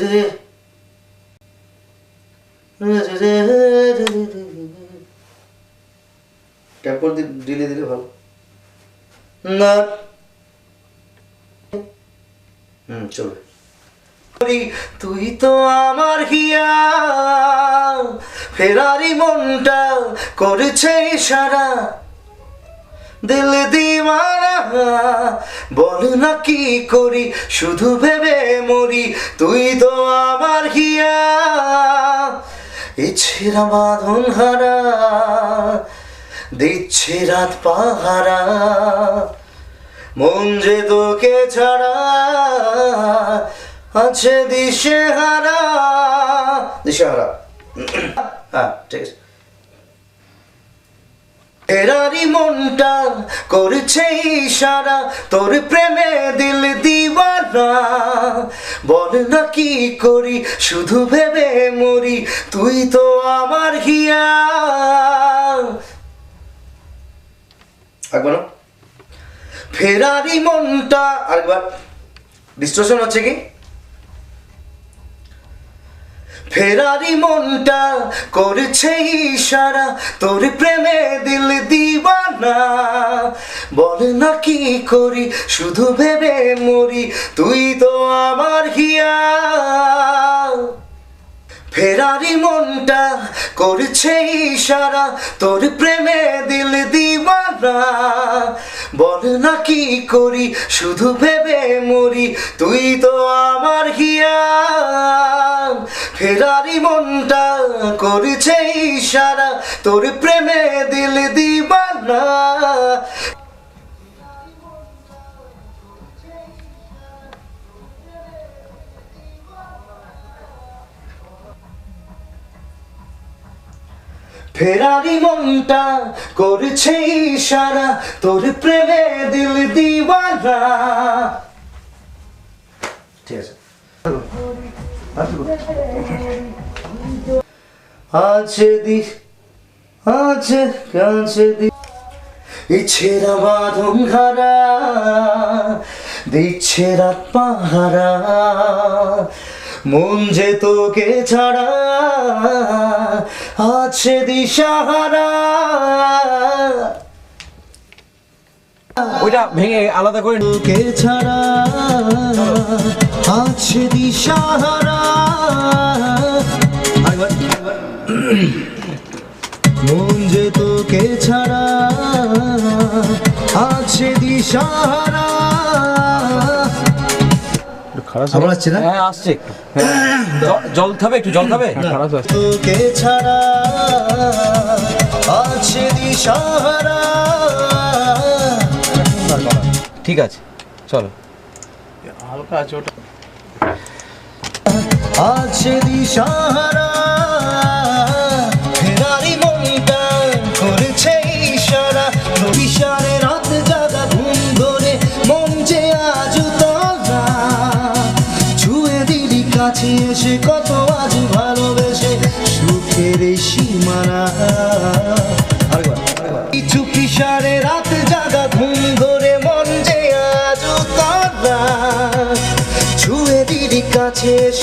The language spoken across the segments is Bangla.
রে টেম্পো দিলে দিলে ভালো। না। হুম, চলবে। তুই তো আমার হিয়া ফেরারি মনটা করেছে সারা দিল দিওয়ানা, বল না কি করি, শুধু ভেবে মরি, তুই তো আমার হিয়া ইচ্ছেরা বাঁধন হারা, দিচ্ছে রাত পাহারা, মন যে তোকে ছাড়া আছে দিশে হারা দিশে হারা হ্যাঁ ঠিক আছে। এরারি মনটা করছে ইশারা, তোর প্রেমে দিল দিওয়ানা। বল না কি করি, শুধু ভেবে মরি, তুই তো আমার হিয়া একবার? ফেরারি মনটা আরেকবার ডিস্ট্রেশন হচ্ছে কি? ফেরারি মনটা করছে ইশারা, তোর প্রেমে দিল দিওয়ানা বল না কি করি, শুধু ভেবে মরি, তুই তো আমার হিয়া ফেরারি মনটা করছে ইশারা, তোর প্রেমে দিল দিওয়ানা বল না কি করি, শুধু ভেবে মরি। তুই তো আমার হিয়া ফেরারি মনটা করেছে ইশারা, তোর প্রেমে দিল দিওয়ানা ফেরারি মনটা করছে ইশারা, তোর প্রেমে দিল দিওয়ানা। ঠিক আছে। দি আছে কাছে দি ইচ্ছেরা বাঁধন হারা দিচ্ছে রাত পাহারা মন যে তোকে ছাড়া আছে দিশাহারা। ওইটা ভেঙে আলাদা করে তোকে ছাড়া আছে দিশাহারা। মন যে তোকে ছাড়া আছে দিশাহারা। আমার আসছে না? হ্যাঁ আসছে একটু। হ্যাঁ। জল খাবে একটু জল খাবে? তোকে ছাড়া আছে চলো হালকা আছে চলো। আছে দিশাহারা।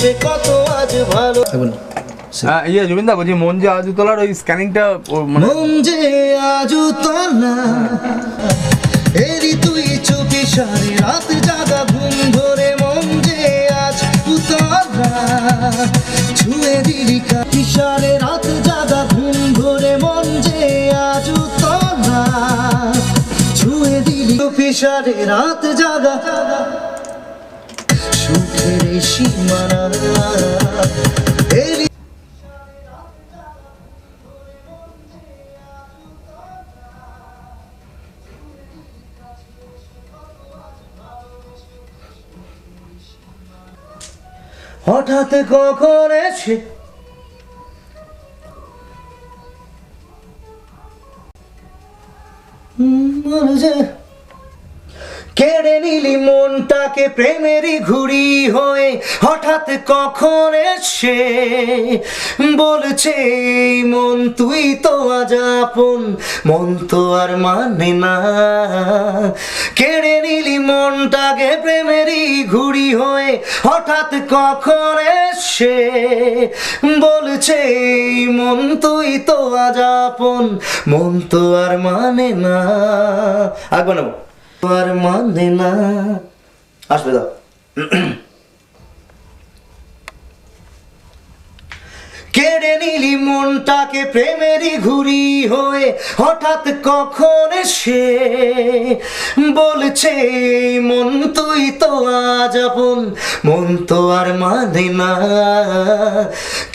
কাছে কত আজ ভালো? ইয়ে জুবিন দা বলছি মন যে আজ তোলার ওই স্ক্যানিংটা মানে মন যে আজ তলা এরি তুই চুপি সারে রাত জাগা ঘুম ধরে মন যে আজ উতলা। ছুঁয়ে দিলি কিশারে রাত জাগা ঘুম ধরে মন যে আজ উতলা। ছুঁয়ে দিলি পিসারে রাত জাগা এই সীমানা হঠাৎ কখন এসে যে নিলি মনটাকে প্রেমেরই ঘুড়ি হয়ে হঠাৎ কখন এসে বলছে মন তুই তো আজ আপন, মন তো আর মানে না। কেড়ে নিলি মনটাকে প্রেমেরই ঘুড়ি হয়ে হঠাৎ কখন এসে বলছে মন তুই তো আজ আপন, মন তো আর মানে না। আগ বানাবো। আর মানে না আসবে দাও কেড়ে নিলি মনটাকে প্রেমেরই ঘুরি হয়ে, হঠাৎ কখন সে বলছে মন তুই তো আজ আপন, মন তো আর মানে না।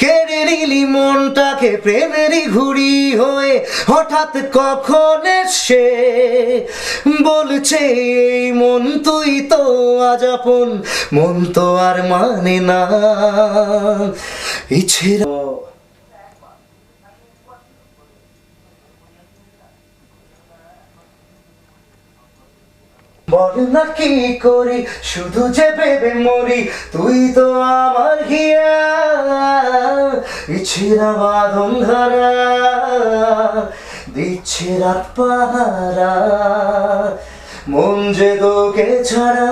কেড়ে নিলি মনটাকে প্রেমেরই ঘুরি হয়ে, হঠাৎ কখন সে বলছে মন তুই তো আজ আপন, মন তো আর মানে না। ইচ্ছে বল না কি করি? শুধু যে ভেবে মরি, তুই তো আমার হিয়া ইচ্ছিরা বাঁধন ধরা দিচ্ছে রাত পাহারা। মন যে তোকে ছাড়া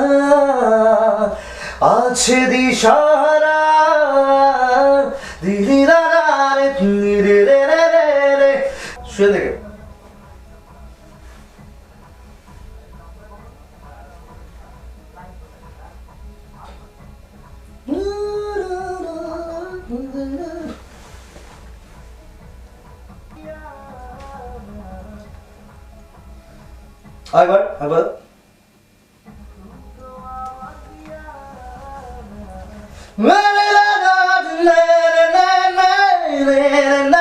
আছে দিশারা দিদি I will, I will. La la la la la la la la